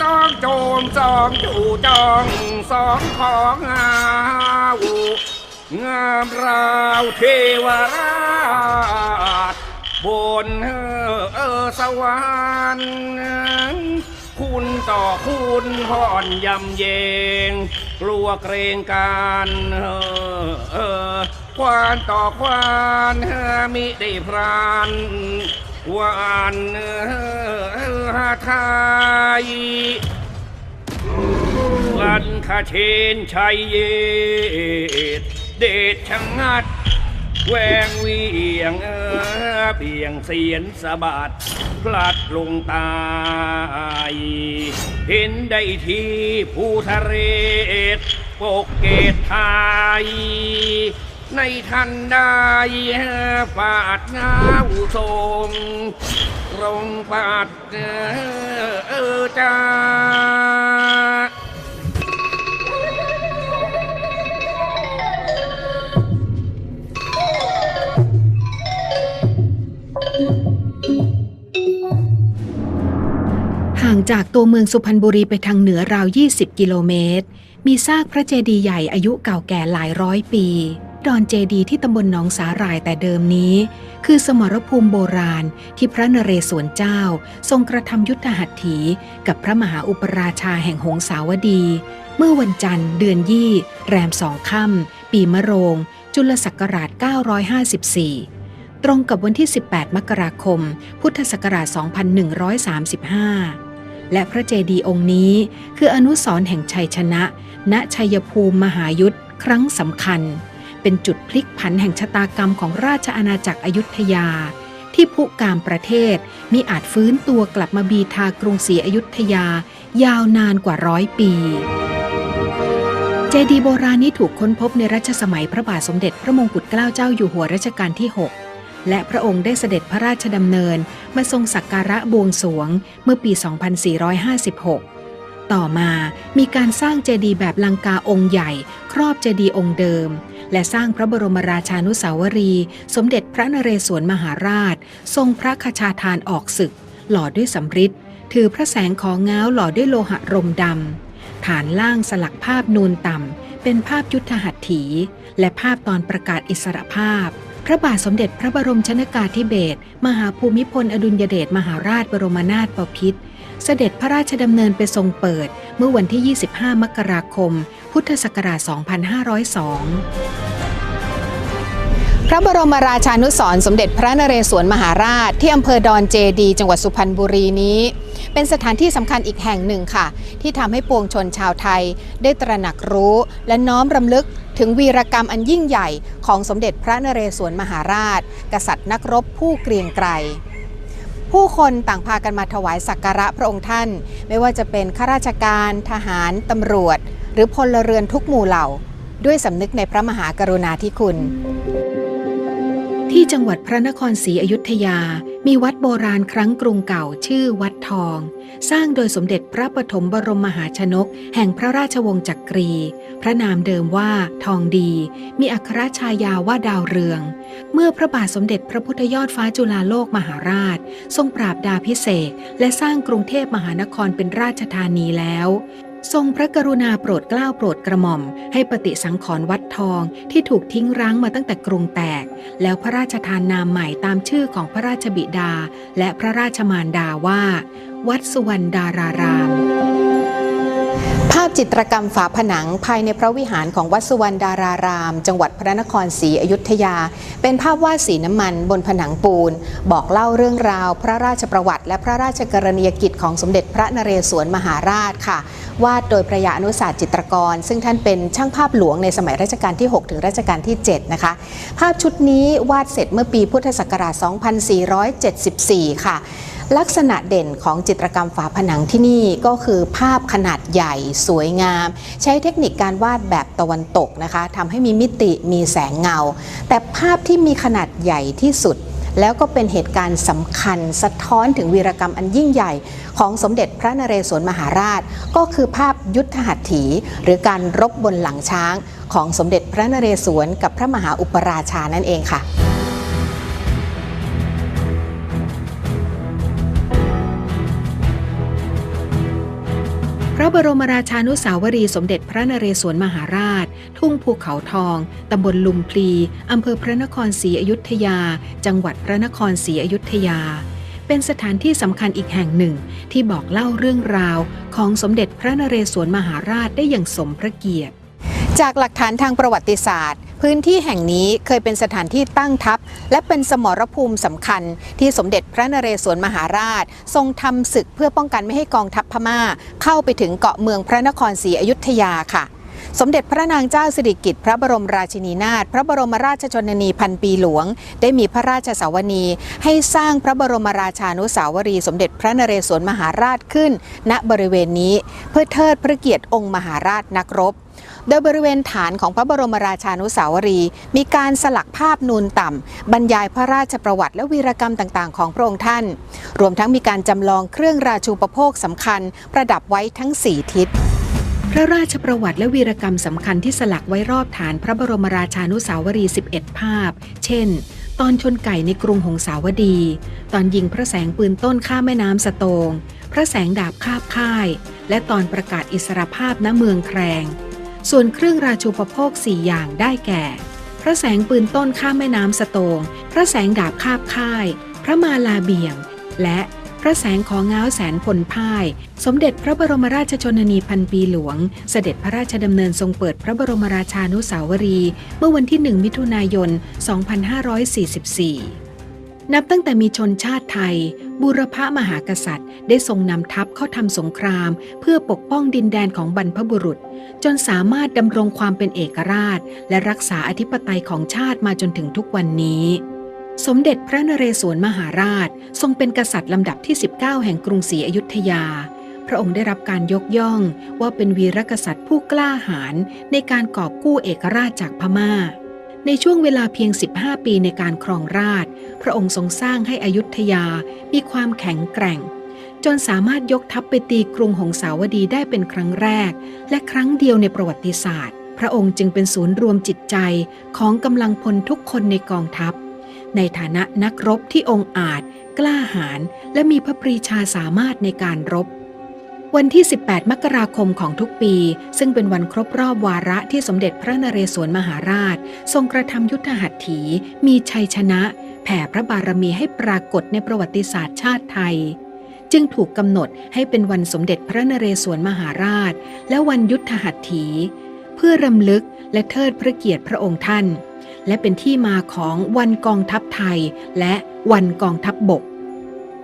สองโจมสองจู่จองสองของอาวุงามราวเทวราชบนเออสวรรค์คุณต่อคุณห่อนยำเยง กลัวเกรงการเออควานต่อควานมิได้พราน วานเออไทยวันคาเชนชัยเยดเดชชะงัด แวงเวียงเออเบี่ยงเสียนสะบัดพลัดลงตาย เห็นได้ที่ภูทะเรศปกเกตไทย ในทันได้ปาดงาทรงรงปาดเออเออจ้าห่างจากตัวเมืองสุพรรณบุรีไปทางเหนือราว 20 กิโลเมตร มีซากพระเจดีย์ใหญ่อายุเก่าแก่หลายร้อยปี ดอนเจดีที่ตำบลหนองสาหร่ายแต่เดิมนี้ คือสมรภูมิโบราณที่พระนเรศวรเจ้า ทรงกระทำยุทธหัตถี กับพระมหาอุปราชาแห่งหงสาวดี เมื่อวันจันทร์เดือนยี่ แรมสองค่ำปีมะโรง จุลศักราช 954 ตรงกับวันที่ 18 มกราคม พุทธศักราช 2135และพระเจดีย์องค์นี้คืออนุสรณ์แห่งชัยชนะ ณชัยภูมิมหายุทธครั้งสำคัญ เป็นจุดพลิกผันแห่งชะตากรรมของราชอาณาจักรอยุธยา ที่ผู้กามประเทศมิอาจฟื้นตัวกลับมาบีทากรุงศรีอยุธยายาวนานกว่าร้อยปี เจดีโบราณนี้ถูกค้นพบในรัชสมัยพระบาทสมเด็จพระมงกุฎเกล้าเจ้าอยู่หัวรัชกาลที่ 6และพระองค์ได้เสด็จพระราชดำเนินมาทรงสักการะบวงสวงเมื่อปี 2456 ต่อมามีการสร้างเจดีย์แบบลังกาองค์ใหญ่ ครอบเจดีย์องค์เดิม และสร้างพระบรมราชานุสาวรี สมเด็จพระนเรศวรมหาราช ทรงพระคชาทานออกศึก หล่อด้วยสำริดถือพระแสงของง้าหล่อด้วยโลหะรมดำฐานล่างสลักภาพนูนต่ำเป็นภาพยุทธหัตถี และภาพตอนประกาศอิสรภาพ พระบาทสมเด็จพระบรมชนากาธิเบศรมหาภูมิพลอดุลยเดชมหาราชบรมนาถบพิตร เสด็จพระราชดำเนินไปทรงเปิดเมื่อวันที่ 25 มกราคม พุทธศักราช 2502พระบรมราชานุสรสมเด็จพระนเรศวรมหาราช ที่อำเภอดอนเจดี จังหวัดสุพรรณบุรีนี้ เป็นสถานที่สำคัญอีกแห่งหนึ่งค่ะ ที่ทำให้ปวงชนชาวไทย ได้ตระหนักรู้และน้อมรำลึกถึงวีรกรรมอันยิ่งใหญ่ของสมเด็จพระนเรศวรมหาราช กษัตริย์นักรบผู้เกรียงไกร ผู้คนต่างพากันมาถวายสักการะพระองค์ท่าน ไม่ว่าจะเป็นข้าราชการ ทหาร ตำรวจ หรือพลเรือนทุกหมู่เหล่า ด้วยสำนึกในพระมหากรุณาธิคุณ ที่จังหวัดพระนครศรีอยุธยา มีวัดโบราณครั้งกรุงเก่าชื่อวัดทอง สร้างโดยสมเด็จพระปฐมบรมมหาชนก แห่งพระราชวงศ์จักรี พระนามเดิมว่าทองดี มีอัครชายาว่าดาวเรือง เมื่อพระบาทสมเด็จพระพุทธยอดฟ้าจุฬาโลกมหาราช ทรงปราบดาพิเศษและสร้างกรุงเทพมหานครเป็นราชธานีแล้ว ทรงพระกรุณาโปรดเกล้าโปรดกระหม่อม ให้ปฏิสังขรณ์วัดทองที่ถูกทิ้งร้างมาตั้งแต่กรุงแตก แล้วพระราชทานนามใหม่ตามชื่อของพระราชบิดา และพระราชมารดาว่า วัดสุวรรณดารารามา พจิตรกรรมฝาผนังภายในพระวิหารของวัดสุวรรณดาราราม จังหวัดพระนครศรีอยุธยา เป็นภาพวาดสีน้ำมันบนผนังปูน บอกเล่าเรื่องราว พระราชประวัติ และพระราชกรณียกิจของสมเด็จพระนเรศวรมหาราชค่ะ วาดโดยพระยาอนุสาสตร์จิตรกร ซึ่งท่านเป็นช่างภาพหลวงในสมัยรัชกาลที่ 6 ถึงรัชกาลที่ 7 นะคะ ภาพชุดนี้วาดเสร็จเมื่อปีพุทธศักราช 2474 ค่ะ ลักษณะเด่นของจิตรกรรมฝาผนังที่นี่ก็คือภาพขนาดใหญ่สวยงาม ใช้เทคนิคการวาดแบบตะวันตกนะคะทำให้มีมิติมีแสงเงา แต่ภาพที่มีขนาดใหญ่ที่สุดแล้วก็เป็นเหตุการณ์สำคัญสะท้อนถึงวีรกรรมอันยิ่งใหญ่ของสมเด็จพระนเรศวรมหาราช ก็คือภาพยุทธหัตถี หรือการรบบนหลังช้าง ของสมเด็จพระนเรศวรกับพระมหาอุปราชานั่นเองค่ะ ระบรมราชานุสาวรีสมเด็จพระนเรศวรมหาราช ทุ่งภูเขาทอง ตำบลลุมพลี อำเภอพระนครศรีอยุธยา จังหวัดพระนครศรีอยุธยา เป็นสถานที่สำคัญอีกแห่งหนึ่ง ที่บอกเล่าเรื่องราวของสมเด็จพระนเรศวรมหาราชได้อย่างสมพระเกียรติ จากหลักฐานทางประวัติศาสตร์ พื้นที่แห่งนี้เคยเป็นสถานที่ตั้งทัพ และเป็นสมรภูมิสำคัญ ที่สมเด็จพระนเรศวรมหาราช ทรงทำศึกเพื่อป้องกันไม่ให้กองทัพพม่า เข้าไปถึงเกาะเมืองพระนครศรีอยุธยาค่ะ สมเด็จพระนางเจ้าสิริกิติ์พระบรมราชินีนาถพระบรมราชชนนีพันปีหลวง ได้มีพระราชสาวนีให้สร้างพระบรมราชานุสาวรีย์สมเด็จพระนเรศวรมหาราชขึ้น ณบริเวณนี้เพื่อเทิดพระเกียรติองค์มหาราชนักรบ โดยบริเวณฐานของพระบรมราชานุสาวรีย์มีการสลักภาพนูนต่ำบรรยายพระราชประวัติและวีรกรรมต่างๆ ของพระองค์ท่าน รวมทั้งมีการจำลองเครื่องราชูปโภคสำคัญ ประดับไว้ทั้ง 4 ทิศพระราชประวัติและวีรกรรมสำคัญที่สลักไว้รอบฐานพระบรมราชานุสาวรีย์ 11 ภาพ เช่น ตอนชนไก่ในกรุงหงสาวดี ตอนยิงพระแสงปืนต้นข้ามแม่น้ำสโตง พระแสงดาบคาบค่าย และตอนประกาศอิสรภาพณเมืองแครง ส่วนเครื่องราชูปโภค4อย่างได้แก่ พระแสงปืนต้นข้ามแม่น้ำสโตง พระแสงดาบคาบค่าย พระมาลาเบี่ยง และพระแสงของง้าวแสนพลพ่าย สมเด็จพระบรมราชชนนีพันปีหลวง เสด็จพระราชดำเนินทรงเปิดพระบรมราชานุสาวรีย์เมื่อวันที่ 1 มิถุนายน 2544 นับตั้งแต่มีชนชาติไทยบูรพมหากษัตริย์ ได้ทรงนำทัพเข้าทำสงคราม เพื่อปกป้องดินแดนของบรรพบุรุษ จนสามารถดำรงความเป็นเอกราช และรักษาอธิปไตยของชาติมาจนถึงทุกวันนี้ สมเด็จพระนเรศวรมหาราช ทรงเป็นกษัตริย์ลำดับที่ 19 แห่งกรุงศรีอยุธยา พระองค์ได้รับการยกย่องว่าเป็นวีรกษัตริย์ผู้กล้าหาญในการกอบกู้เอกราชจากพม่า ในช่วงเวลาเพียง 15 ปีในการครองราช พระองค์ทรงสร้างให้อยุธยามีความแข็งแกร่ง จนสามารถยกทัพไปตีกรุงหงสาวดีได้เป็นครั้งแรก และครั้งเดียวในประวัติศาสตร์ พระองค์จึงเป็นศูนย์รวมจิตใจของกำลังพลทุกคนในกองทัพ ในฐานะนักรบที่องอาจ กล้าหาญและมีพระปรีชาสามารถในการรบ วันที่ 18 มกราคมของทุกปี ซึ่งเป็นวันครบรอบวาระที่สมเด็จพระนเรศวรมหาราช ทรงกระทำยุทธหัตถี มีชัยชนะ แผ่พระบารมีให้ปรากฏในประวัติศาสตร์ชาติไทย จึงถูกกำหนดให้เป็นวันสมเด็จพระนเรศวรมหาราช และวันยุทธหัตถี เพื่อรำลึกและเทิดพระเกียรติพระองค์ท่าน และเป็นที่มาของวันกองทัพไทย และวันกองทัพบบก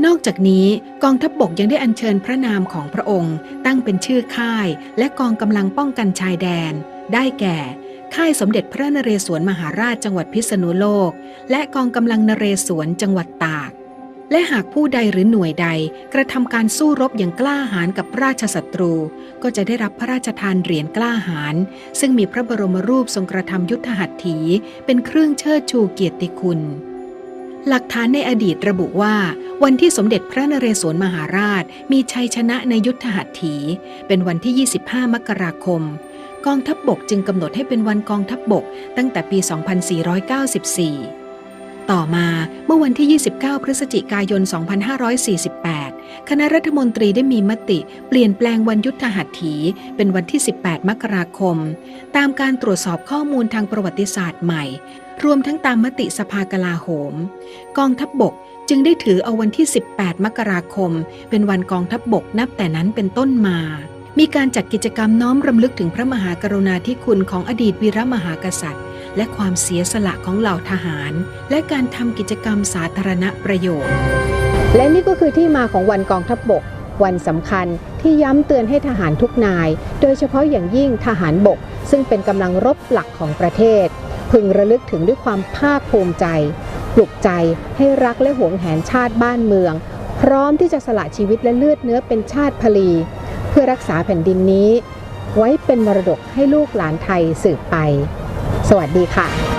นอกจากนี้กองทัพบบกยังได้อัญเชิญพระนามของพระองค์ ตั้งเป็นชื่อค่าย และกองกำลังป้องกันชายแดน ได้แก่ ค่ายสมเด็จพระนเรศวรมหาราชจังหวัดพิษณุโลก และกองกำลังนเรศวรจังหวัดตาก และหากผู้ใดหรือหน่วยใดกระทำการสู้รบอย่างกล้าหาญกับราชศัตรู ก็จะได้รับพระราชทานเหรียญกล้าหาญซึ่งมีพระบรมรูปทรงกระทำยุทธหัตถี เป็นเครื่องเชิดชูเกียรติคุณ หลักฐานในอดีตระบุว่า วันที่สมเด็จพระนเรศวรมหาราช มีชัยชนะในยุทธหัตถี เป็นวันที่ 25 มกราคม กองทัพบบกจึงกำหนดให้เป็นวันกองทัพบบก ตั้งแต่ปี 2494 ต่อมาเมื่อวันที่ 29 พฤศจิกายน 2548 คณะรัฐมนตรีได้มีมติเปลี่ยนแปลงวันยุทธหัตถี เป็นวันที่ 18 มกราคม ตามการตรวจสอบข้อมูลทางประวัติศาสตร์ใหม่ รวมทั้งตามมติสภากลาโหม กองทัพบบกจึงได้ถือเอาวันที่ 18 มกราคม เป็นวันกองทัพบบกนับแต่นั้นเป็นต้นมา มีการจัดกิจกรรมน้อมรำลึกถึงพระมหากรุณาธิคุณของอดีตวีรมหากษัตริย์ และความเสียสละของเหล่าทหาร และการทำกิจกรรมสาธารณประโยชน์ และนี่ก็คือที่มาของวันกองทัพบบก วันสำคัญที่ย้ำเตือนให้ทหารทุกนาย โดยเฉพาะอย่างยิ่งทหารบก ซึ่งเป็นกำลังรบหลักของประเทศ พึงระลึกถึงด้วยความภาคภูมิใจ ปลุกใจให้รักและหวงแหนชาติบ้านเมือง พร้อมที่จะสละชีวิตและเลือดเนื้อเป็นชาติพลี เพื่อรักษาแผ่นดินนี้ ไว้เป็นมรดกให้ลูกหลานไทยสืบไป สวัสดีค่ะ